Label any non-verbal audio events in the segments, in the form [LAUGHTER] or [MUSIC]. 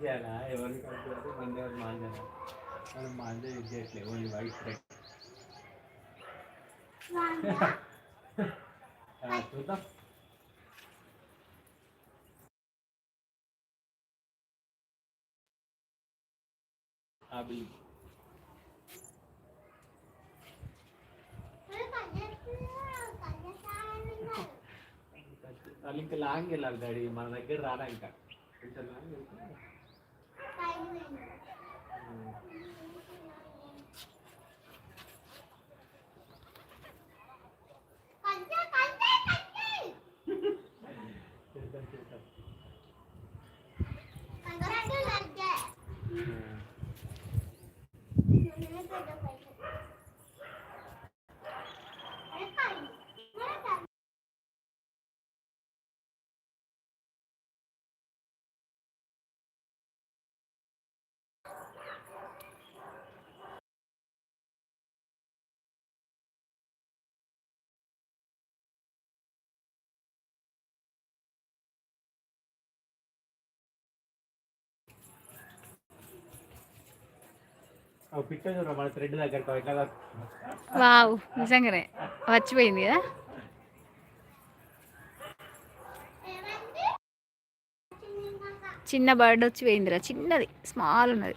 చేయాలా? ఎవరిని కట్ చేయాలి మన ఎవరు మాంజనా మనం మాంజ యూజ్ చేయట్లేదు ఓన్లీ వైట్ రెడ్ చూద్దాం. వాళ్ళు ఇంకా లాంగ్ వెళ్ళాలి డాడీ మన దగ్గర రారా ఇంకా? కొంచెం లాంగ్ వెళ్తే Mm. వావ్ నిజంగానే. వచ్చిపోయింది కదా? చిన్న బర్డ్ వచ్చి పోయిందిరా చిన్నది స్మాల్ ఉన్నది.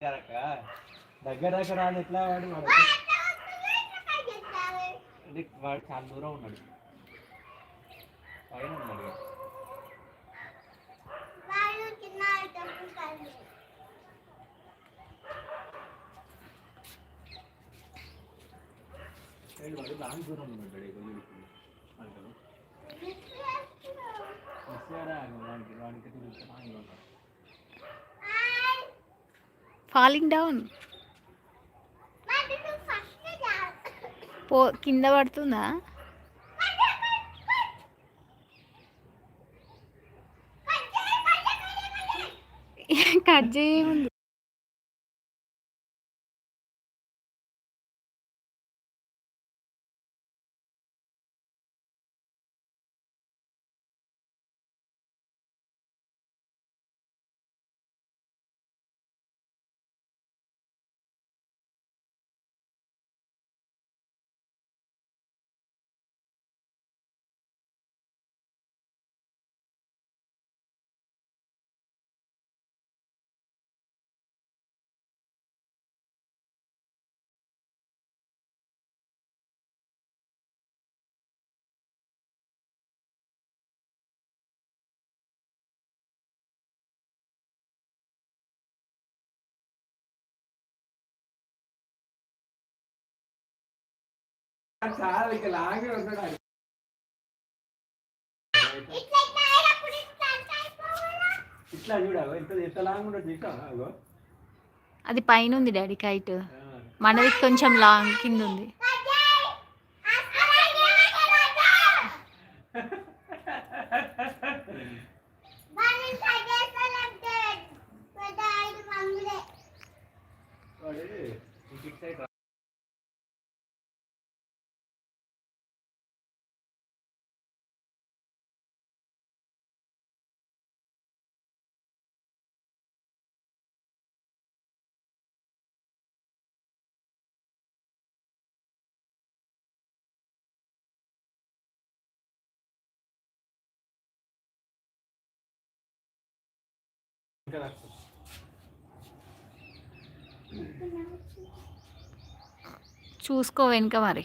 దగ్గర దగ్గర రాదు ఎట్లా వాడు వాడు అంటే వాడు చాలా దూరం ఉన్నాడు పైన ఉన్నాడు ఇక. ఏడు వాడు లాంగ్ దూరం ఉన్నాడు ఫాలింగ్ డౌన్ పో కింద పడుతుందా? కట్ చేయముంది [LAUGHS] చాలా ఇక లాగే ఉన్నాడు ఆడు. ఇట్లా చూడాలి ఎంత ఎంత లాంగ్ ఉండదు చూసావా అగో అది పైన ఉంది డాడీ కైట్. మనది కొంచెం లాంగ్ కింద ఉంది చూసుకో వెనుక మరి.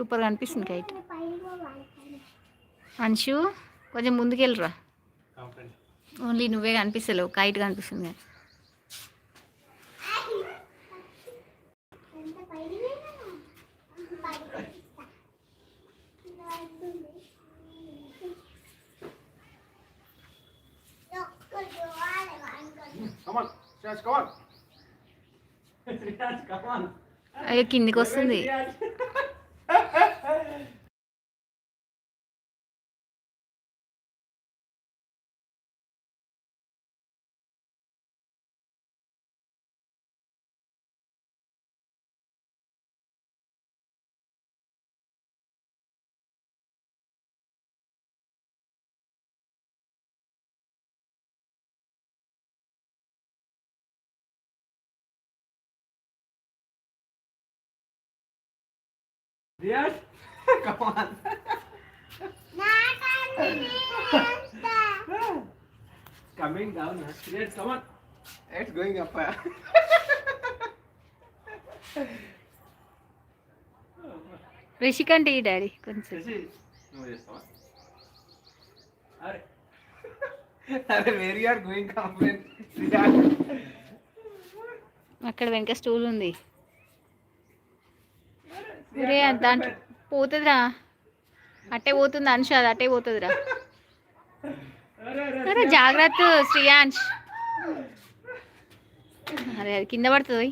సూపర్గా అనిపిస్తుంది కైట్. అంశు కొంచెం ముందుకెళ్ళరా. ఓన్లీ నువ్వే కనిపిస్తలేవు కైట్ కనిపిస్తుంది కానీ [LAUGHS] కిందికి వస్తుంది. Yes. Come on. నేనేస్తా. Coming down, come on. It's going up. huh? Rishik అంటే ఈ డాడీ కొంచెం శశి, నువ్వు చేస్తావా అరే అరే వేర్ ఆర్ గోయింగ్ కంప్లైంట్ అక్కడ వెనక స్టూల్ ఉంది దాంట్లో పోతుందిరా. అట్టే పోతుంది అంశ అది అట్టే పోతుందిరా. అరే జాగ్రత్త శ్రీయాంష్ అరే అది కింద పడుతుంది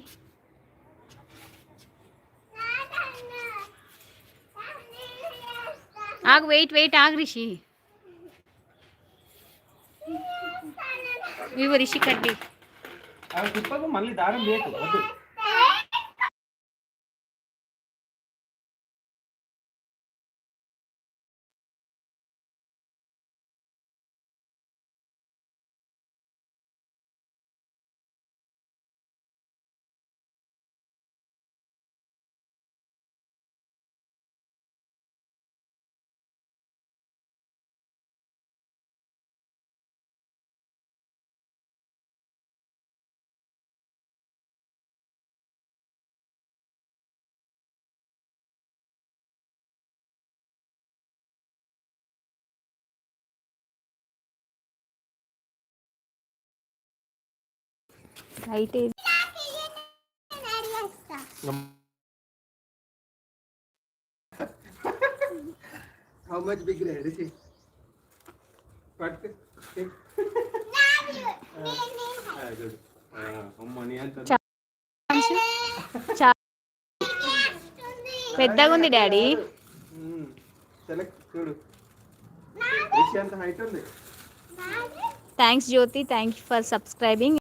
ఆగు వెయిట్ వెయిట్ ఆగు రిషి. నేనేస్తాను. రిషి కడ్డి మళ్ళీ దారం లేదు light how much big red పట్టు పెద్దగా ఉంది డాడీ. చూడు. Thanks Jyothi thank you for subscribing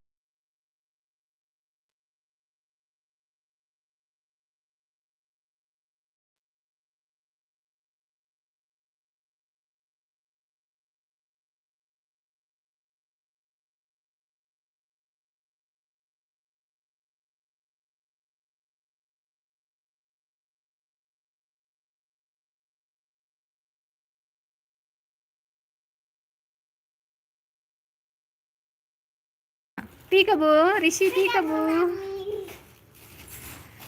peekaboo Rishi peekaboo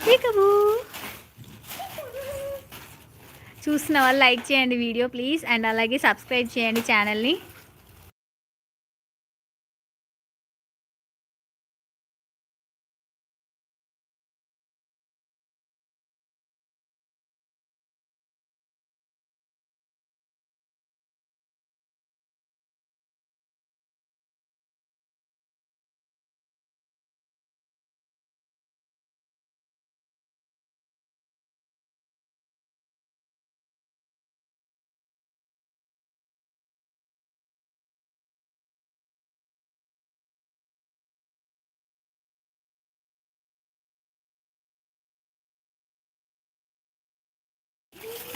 peekaboo చూసిన వాళ్ళు లైక్ చేయండి వీడియో ప్లీజ్. అండ్ అలాగే సబ్స్క్రైబ్ చేయండి ఛానల్ని.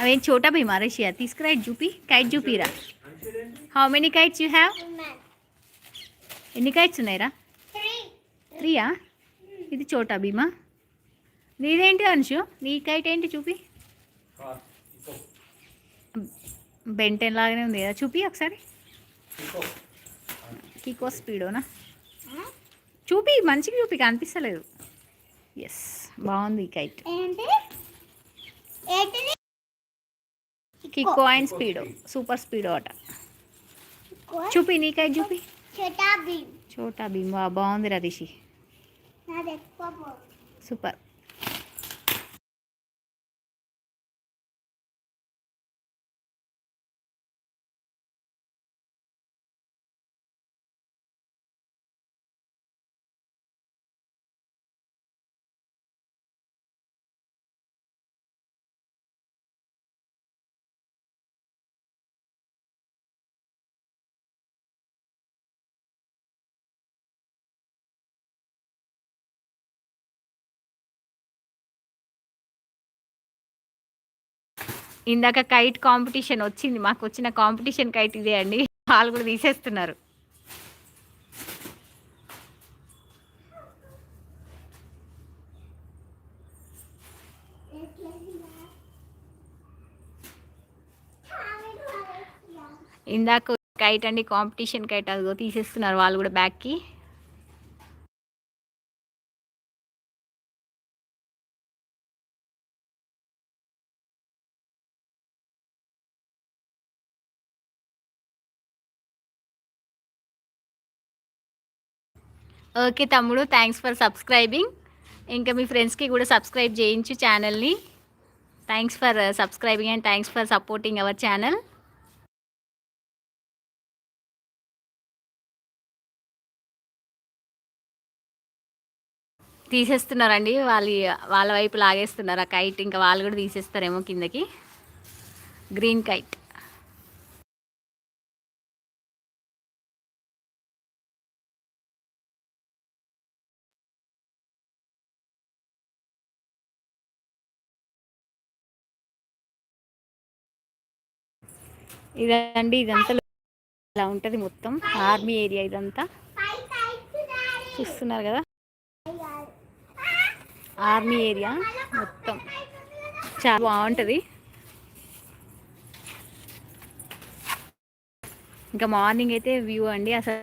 అవేం చోటా భీమా రషియా తీసుకురా చూపి kite చూపిరా how many kites you have ఎన్ని కైట్స్ ఉన్నాయిరా త్రీయా ఇది చోటా భీమా నీదేంటి అంశు నీ కైట్ ఏంటి చూపి బెంటెన్ లాగానే ఉంది కదా చూపి ఒకసారి కీకో స్పీడోనా చూపి మంచిగా చూపి కనిపిస్తలేదు ఎస్ బాగుంది ఈ కైట్ కిక్కో అండ్ స్పీడో సూపర్ స్పీడో అట చూపి నీకాయ చూపి చోటా భీమ్ చోటా భీమ్ బాగుంది రతిషి సూపర్ ఇందాక కైట్ కాంపిటీషన్ వచ్చింది. మాకు వచ్చిన కాంపిటీషన్ కైట్ ఇదే అండి. వాళ్ళు కూడా తీసేస్తున్నారు. ఇందాక కైట్ అండి కాంపిటీషన్ కైట్ అదిగో తీసేస్తున్నారు వాళ్ళు కూడా బ్యాక్కి ఓకే తమ్ముడు థ్యాంక్స్ ఫర్ సబ్స్క్రైబింగ్ ఇంకా మీ ఫ్రెండ్స్కి కూడా సబ్స్క్రైబ్ చేయించు ఛానల్ని thanks for subscribing and thanks for supporting our channel తీసేస్తున్నారండి వాళ్ళ వాళ్ళ వైపు లాగేస్తున్నారు ఆ కైట్ ఇంకా వాళ్ళు కూడా తీసేస్తారేమో కిందకి. గ్రీన్ కైట్ ఇదండి ఇదంతా ఇలా ఉంటుంది మొత్తం. ఆర్మీ ఏరియా ఇదంతా. చూస్తున్నారు కదా? ఆర్మీ ఏరియా మొత్తం. చాలా బాగుంటుంది. ఇంకా మార్నింగ్ అయితే వ్యూ అండి. అసలు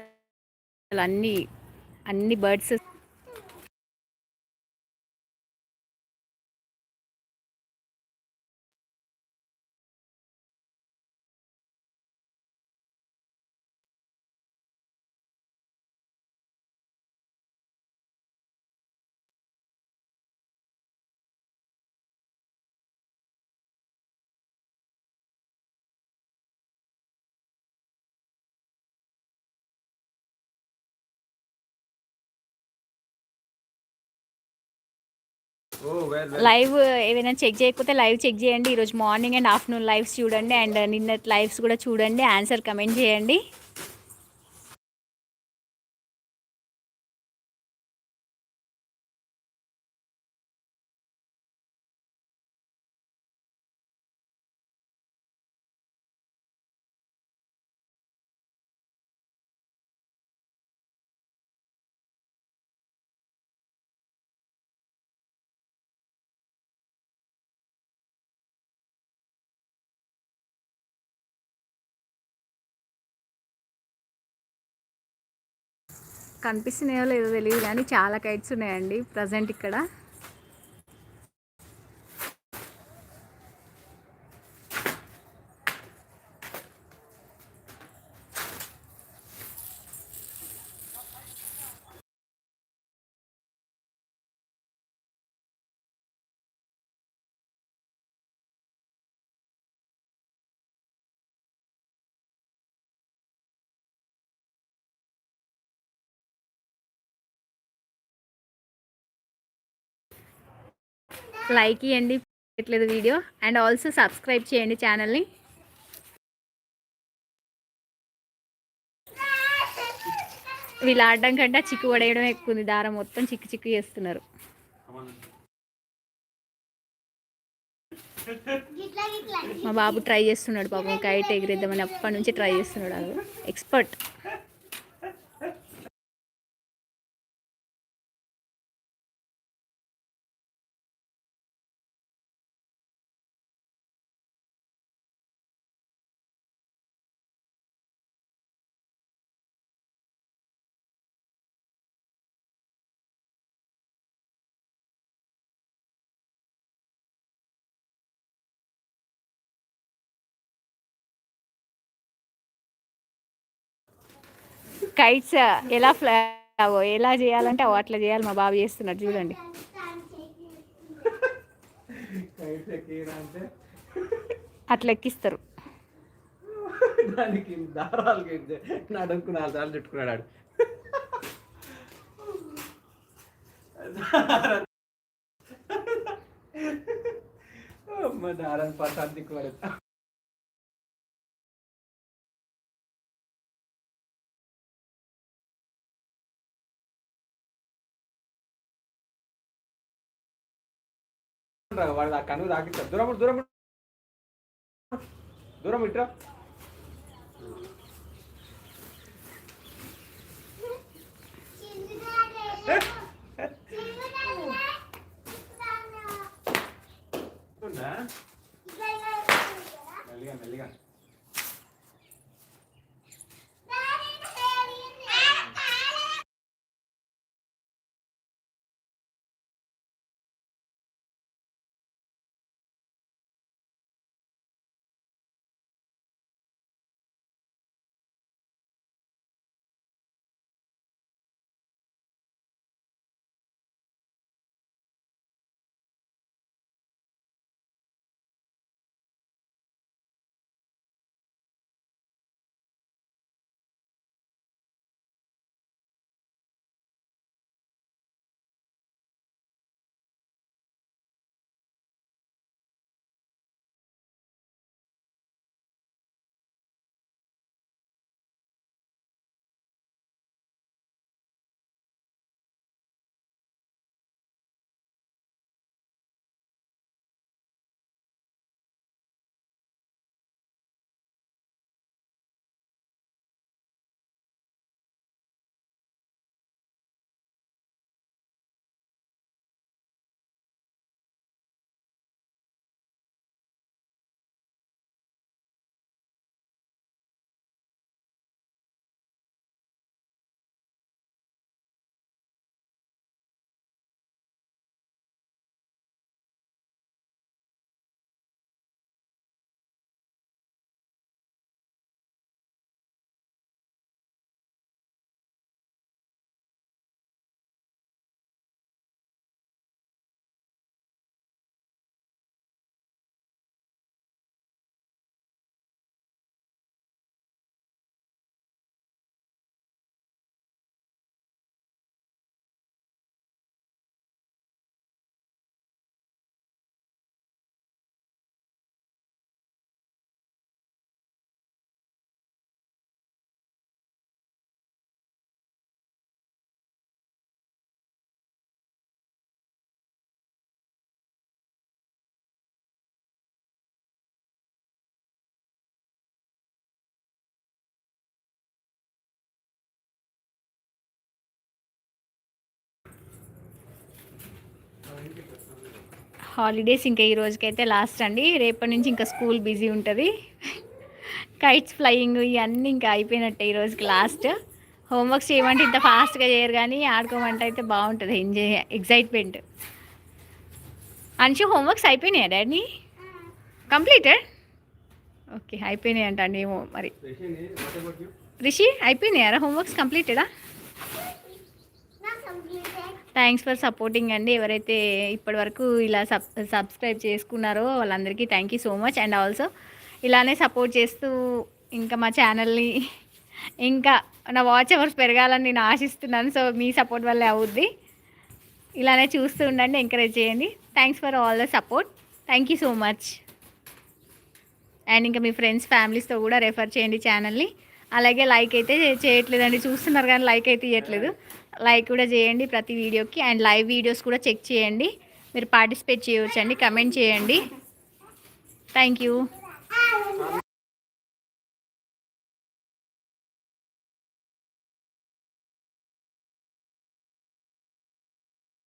అన్ని అన్ని బర్డ్స్ Oh, లైవ్ ఏమైనా చెక్ చేయకపోతే లైవ్ చెక్ చేయండి. ఈరోజు మార్నింగ్ అండ్ ఆఫ్టర్నూన్ లైవ్స్ చూడండి. అండ్ నిన్న లైవ్స్ కూడా చూడండి. ఆన్సర్ కమెంట్ చేయండి. కనిపిస్తున్నాయో లేదో తెలియదు కానీ చాలా కైట్స్ ఉన్నాయండి ప్రజెంట్ ఇక్కడ. లైక్ ఇవ్వండి పెట్టలేదు వీడియో. అండ్ ఆల్సో సబ్స్క్రైబ్ చేయండి ఛానల్ని. వీళ్ళు ఆడడం కంటే చిక్కు పడేయడం ఎక్కువ ఉంది. దారం మొత్తం చిక్కు చిక్కు చేస్తున్నారు. మా బాబు ట్రై చేస్తున్నాడు పాపం. కైట్ ఎగిరేద్దామని అప్పటి నుంచి ట్రై చేస్తున్నాడు అది ఎక్స్పర్ట్ కైట్స్ ఎలా ఫ్లా ఎలా చేయాలంటే అవో అట్లా చేయాలి మా బాబు చేస్తున్నాడు చూడండి. అట్లా ఎక్కిస్తారు. దానికి దారాలు కడితే నడుముకు నాలుగు దారాలు చుట్టుకున్నాడు ఆడు. అమ్మ దారాలు పట్టాలు దిక్కుపడదు వాడు ఆ కన్ను తాకిస్తాడు దూరం దూరం. దూరం ఇట్రా. మెల్లిగా మెల్లిగా. హాలిడేస్ ఇంకా ఈ రోజుకైతే లాస్ట్ అండి. రేపటి నుంచి ఇంకా స్కూల్ బిజీ ఉంటుంది. కైట్స్ ఫ్లయింగ్ ఇవన్నీ ఇంకా అయిపోయినట్టే ఈ రోజుకి లాస్ట్ హోంవర్క్స్ చేయమంటే ఇంత ఫాస్ట్గా చేయరు కానీ ఆడుకోమంటే అయితే బాగుంటుంది. ఎంజాయ్ ఎగ్జైట్మెంట్ అంశు హోంవర్క్స్ అయిపోయినాయా డాడీ? కంప్లీటెడ్ ఓకే అయిపోయినాయి అంట అండి ఏమో మరి? Rishi అయిపోయినాయారా homeworks completed thanks for supporting అండి. ఎవరైతే ఇప్పటివరకు ఇలా సబ్ సబ్స్క్రైబ్ చేసుకున్నారో వాళ్ళందరికీ thank you so much and also ఇలానే సపోర్ట్ చేస్తూ ఇంకా మా ఛానల్ని ఇంకా నా వాచ్ అవర్స్ పెరగాలని నేను ఆశిస్తున్నాను. సో మీ సపోర్ట్ వల్లే అవుద్ది. ఇలానే చూస్తూ ఉండండి ఎంకరేజ్ చేయండి. Thanks for all the support thank you so much and ఇంకా మీ ఫ్రెండ్స్ ఫ్యామిలీస్తో కూడా రెఫర్ చేయండి ఛానల్ని అలాగే లైక్ అయితే చేయట్లేదండి. చూస్తున్నారు కానీ లైక్ అయితే ఇవ్వట్లేదు లైక్ కూడా చేయండి ప్రతి వీడియోకి అండ్ లైవ్ వీడియోస్ కూడా చెక్ చేయండి. మీరు పార్టిసిపేట్ చేయవచ్చండి కమెంట్ చేయండి. Thank you